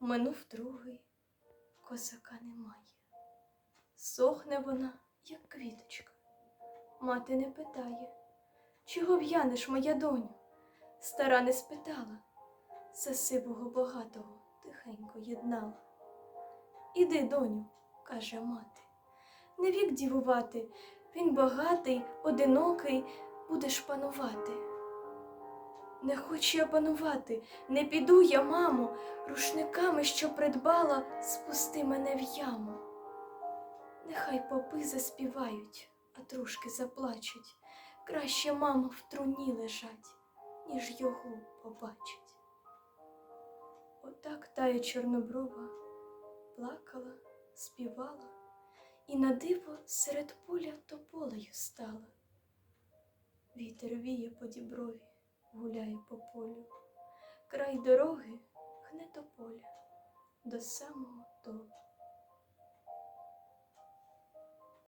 минув другий, козака немає. Сохне вона, як квіточка. Мати не питає, чого в'янеш, моя доню? Стара не спитала, за сивого богатого тихенько єднала. Іди, доню, каже мати, не вік дівувати, він багатий, одинокий, будеш панувати. Не хочу я панувати, не піду я, мамо, рушниками, що придбала, спусти мене в яму. Нехай попи заспівають, а трошки заплачуть. Краще, мамо, в труні лежать, ніж його побачить. Отак тая чорноброва плакала, співала, і на диво серед поля тополею стала. Вітер віє по діброві, гуляє по полю, край дороги гне тополя до самого